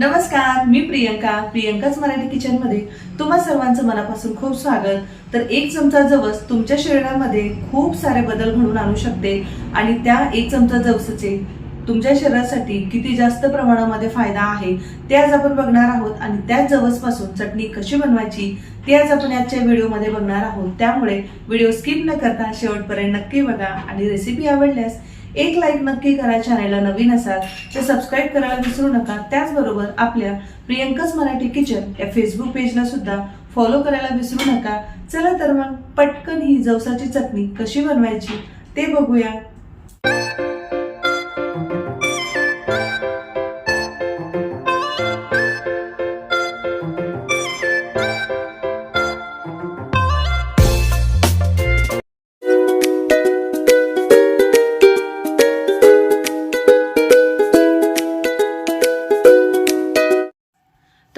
नमस्कार मी प्रियंका प्रियंकाच मराठी किचनमध्ये. तुम्हा सर्वांचं मनापासून खूप स्वागत. तर एक चमचा जवस तुमच्या शरीरामध्ये खूप सारे बदल घडून आणू शकते आणि त्या एक चमचा जवसाचे तुमच्या शरीरासाठी किती जास्त प्रमाणामध्ये फायदा आहे ते आज आपण बघणार आहोत आणि त्याच जवसपासून चटणी कशी बनवायची ते आज आपण आजच्या व्हिडिओमध्ये बघणार आहोत. त्यामुळे व्हिडिओ स्किप न करता शेवटपर्यंत नक्की बघा आणि रेसिपी आवडल्यास एक लाईक नक्की करा चॅनलला नवीन असाल तर सबस्क्राईब करायला विसरू नका. त्याचबरोबर आपल्या प्रियंकाच मराठी किचन या फेसबुक पेजला सुद्धा फॉलो करायला विसरू नका. चला तर मग पटकन ही जवसाची चटणी कशी बनवायची ते बघूया.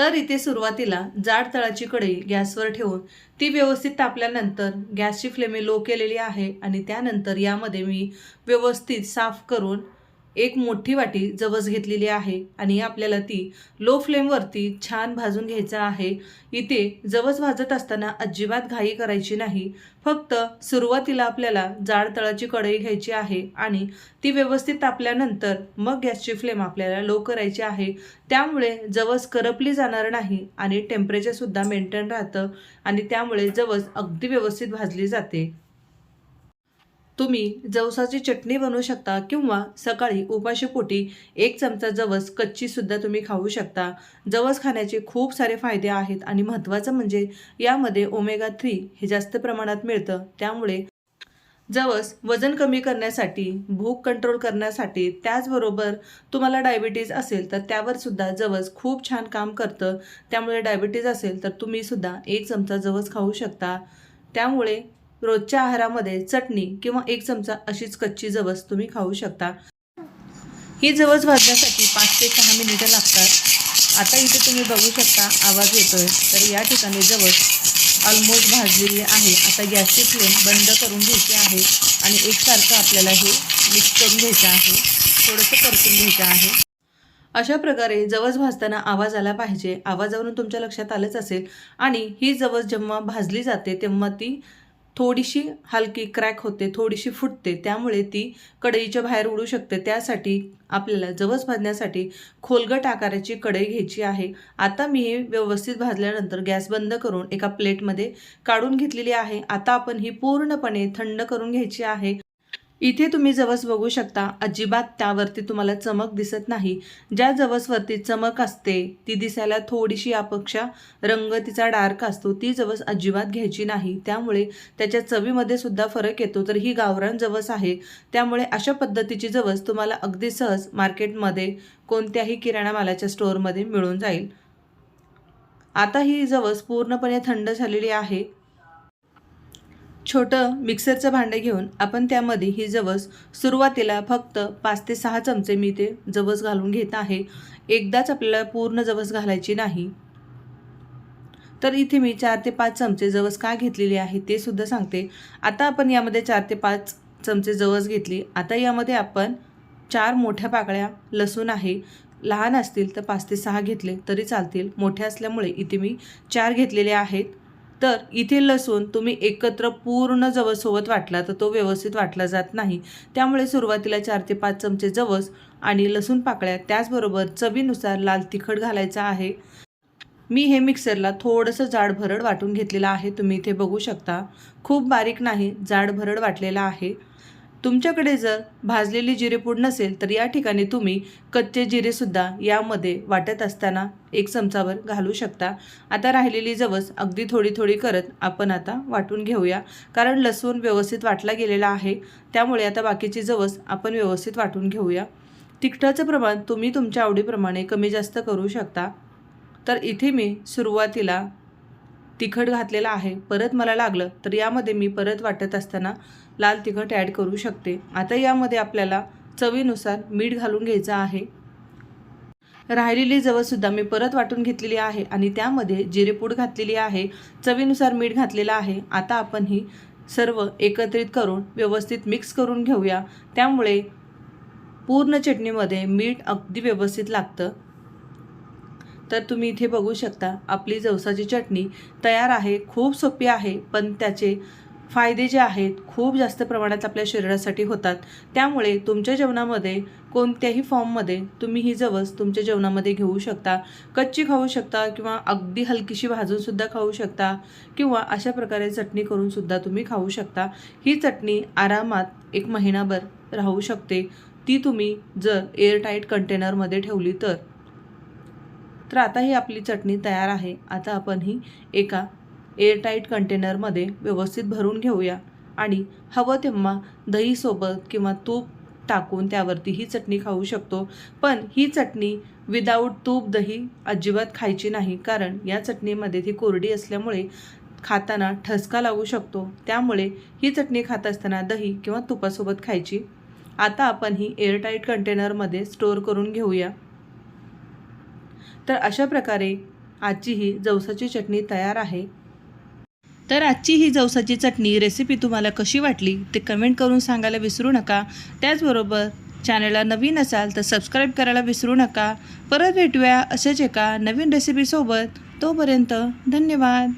तर इथे सुरुवातीला जाड तळाची कढई गॅसवर ठेवून ती व्यवस्थित तापल्यानंतर गॅसची फ्लेमी लो केलेली आहे आणि त्यानंतर यामध्ये मी व्यवस्थित साफ करून एक मोठी वाटी जवस घेतलेली आहे आणि आपल्याला ती लो फ्लेमवरती छान भाजून घ्यायचं आहे. इथे जवस भाजत असताना अजिबात घाई करायची नाही. फक्त सुरुवातीला आपल्याला जाड तळाची कढई घ्यायची आहे आणि ती व्यवस्थित तापल्यानंतर मग गॅसची फ्लेम आपल्याला लो करायची आहे. त्यामुळे जवस करपली जाणार नाही आणि टेम्परेचरसुद्धा मेंटेन राहतं आणि त्यामुळे जवस अगदी व्यवस्थित भाजली जाते. तुम्ही जवसाची चटणी बनवू शकता किंवा सकाळी उपाशीपोटी एक चमचा जवस कच्चीसुद्धा तुम्ही खाऊ शकता. जवस खाण्याचे खूप सारे फायदे आहेत आणि महत्त्वाचं म्हणजे यामध्ये ओमेगा थ्री हे जास्त प्रमाणात मिळतं. त्यामुळे जवस वजन कमी करण्यासाठी भूक कंट्रोल करण्यासाठी त्याचबरोबर तुम्हाला डायबिटीज असेल तर त्यावर सुद्धा जवस खूप छान काम करतं. त्यामुळे डायबिटीज असेल तर तुम्ही सुद्धा एक चमचा जवस खाऊ शकता. त्यामुळे रोजच्या आहारामध्ये चटणी किंवा एक चमचा अशीच कच्ची जवस तुम्ही खाऊ शकता. ही जवस भाजण्यासाठी पाच ते सहा मिनिटं लागतात. आता इथे तुम्ही बघू शकता आवाज येतोय. तर या ठिकाणी जवस ऑलमोस्ट भाजलेली आहे. आता गॅसची फ्लेम बंद करून घ्यायची आहे आणि एकसारखं आपल्याला हे मिक्स करून घ्यायचं आहे. थोडंसं परतून घ्यायचं आहे. अशा प्रकारे जवस भाजताना आवाज आला पाहिजे. आवाजावरून तुमच्या लक्षात आलंच असेल. आणि ही जवस जेव्हा भाजली जाते तेव्हा ती थोडीशी हलकी क्रॅक होते थोडीशी फुटते त्यामुळे ती कढईच्या बाहेर उडू शकते. त्यासाठी आपल्याला जवस भाजण्यासाठी खोलगट आकाराची कढई घ्यायची आहे. आता मी हे व्यवस्थित भाजल्यानंतर गॅस बंद करून एका प्लेटमध्ये काढून घेतलेली आहे. आता आपण ही पूर्णपणे थंड करून घ्यायची आहे. इथे तुम्ही जवस बघू शकता. अजिबात त्यावरती तुम्हाला चमक दिसत नाही. ज्या जवसवरती चमक असते ती दिसायला थोडीशी अपेक्षा रंग तिचा डार्क असतो. ती जवस अजिबात घ्यायची नाही. त्यामुळे त्याच्या चवीमध्ये सुद्धा फरक येतो. तर ही गावरान जवस आहे. त्यामुळे अशा पद्धतीची जवस तुम्हाला अगदी सहज मार्केटमध्ये कोणत्याही किराणा मालाच्या स्टोअरमध्ये मिळून जाईल. आता ही जवस पूर्णपणे थंड झालेली आहे. छोटं मिक्सरचं भांडं घेऊन आपण त्यामध्ये ही जवस सुरुवातीला फक्त पाच ते सहा चमचे मी ते जवस घालून घेत आहे. एकदाच आपल्याला पूर्ण जवस घालायची नाही. तर इथे मी चार ते पाच चमचे जवस का घेतलेली आहे ते सुद्धा सांगते. आता आपण यामध्ये चार ते पाच चमचे जवस घेतली. आता यामध्ये आपण चार मोठ्या पाकळ्या लसूण आहे. लहान असतील तर पाच ते सहा घेतले तरी चालतील. मोठे असल्यामुळे इथे मी चार घेतलेले आहेत. तर इथे लसूण तुम्ही एकत्र पूर्ण जवसोबत वाटला तर तो व्यवस्थित वाटला जात नाही. त्यामुळे सुरुवातीला चार ते पाच चमचे जवस आणि लसूण पाकळ्या त्याचबरोबर चवीनुसार लाल तिखट घालायचा आहे. मी हे मिक्सरला थोडंसं जाड भरड वाटून घेतलेलं आहे. तुम्ही इथे बघू शकता. खूप बारीक नाही जाड भरड वाटलेला आहे. तुमच्याकडे जर भाजलेली जिरेपूड नसेल तर या ठिकाणी तुम्ही कच्चे जिरेसुद्धा यामध्ये वाटत असताना एक चमचावर घालू शकता. आता राहिलेली जवस अगदी थोडी थोडी करत आपण आता वाटून घेऊया. कारण लसूण व्यवस्थित वाटला गेलेला आहे त्यामुळे आता बाकीची जवस आपण व्यवस्थित वाटून घेऊया. तिखटाचं प्रमाण तुम्ही तुमच्या आवडीप्रमाणे कमी जास्त करू शकता. तर इथे मी सुरुवातीला तिखट घातलेलं आहे. परत मला लागलं तर यामध्ये मी परत वाटत असताना लाल तिखट ॲड करू शकते. आता यामध्ये आपल्याला चवीनुसार मीठ घालून घ्यायचं आहे. राहिलेली जवळसुद्धा मी परत वाटून घेतलेली आहे आणि त्यामध्ये जिरेपूड घातलेली आहे. चवीनुसार मीठ घातलेलं आहे. आता आपण ही सर्व एकत्रित करून व्यवस्थित मिक्स करून घेऊया. त्यामुळे पूर्ण चटणीमध्ये मीठ अगदी व्यवस्थित लागतं. तर तुम्ही इथे बघू शकता आपली जवसाची चटणी तयार आहे खूप सोपी आहे पण त्याचे फायदे जे आहेत खूप जास्त प्रमाणात आपल्या शरीरासाठी होतात. त्यामुळे तुमच्या जेवणामध्ये कोणत्याही फॉर्ममध्ये तुम्ही ही जवस तुमच्या जेवणामध्ये घेऊ शकता. कच्ची खाऊ शकता किंवा अगदी हलकीशी भाजूनसुद्धा खाऊ शकता किंवा अशा प्रकारे चटणी करूनसुद्धा तुम्ही खाऊ शकता. ही चटणी आरामात एक महिनाभर राहू शकते. ती तुम्ही जर एअरटाईट कंटेनरमध्ये ठेवली तर. तर आता ही आपली चटणी तयार आहे. आता आपण ही एका एअरटाईट कंटेनरमध्ये व्यवस्थित भरून घेऊया. आणि हवं तेव्हा दहीसोबत किंवा तूप टाकून त्यावरती ही चटणी खाऊ शकतो. पण ही चटणी विदाऊट तूप दही अजिबात खायची नाही. कारण या चटणीमध्ये ती कोरडी असल्यामुळे खाताना ठसका लागू शकतो. त्यामुळे ही चटणी खात असताना दही किंवा तुपासोबत खायची. आता आपण ही एअरटाईट कंटेनरमध्ये स्टोअर करून घेऊया. तर अशा प्रकारे आजची ही जवसाची चटणी तयार आहे. तर आजची ही जवसाची चटणी रेसिपी तुम्हाला कशी वाटली ते कमेंट करून सांगायला विसरू नका. त्याचबरोबर चॅनलला नवीन असाल तर सबस्क्राईब करायला विसरू नका. परत भेटूया असेच एका नवीन रेसिपीसोबत तोपर्यंत धन्यवाद.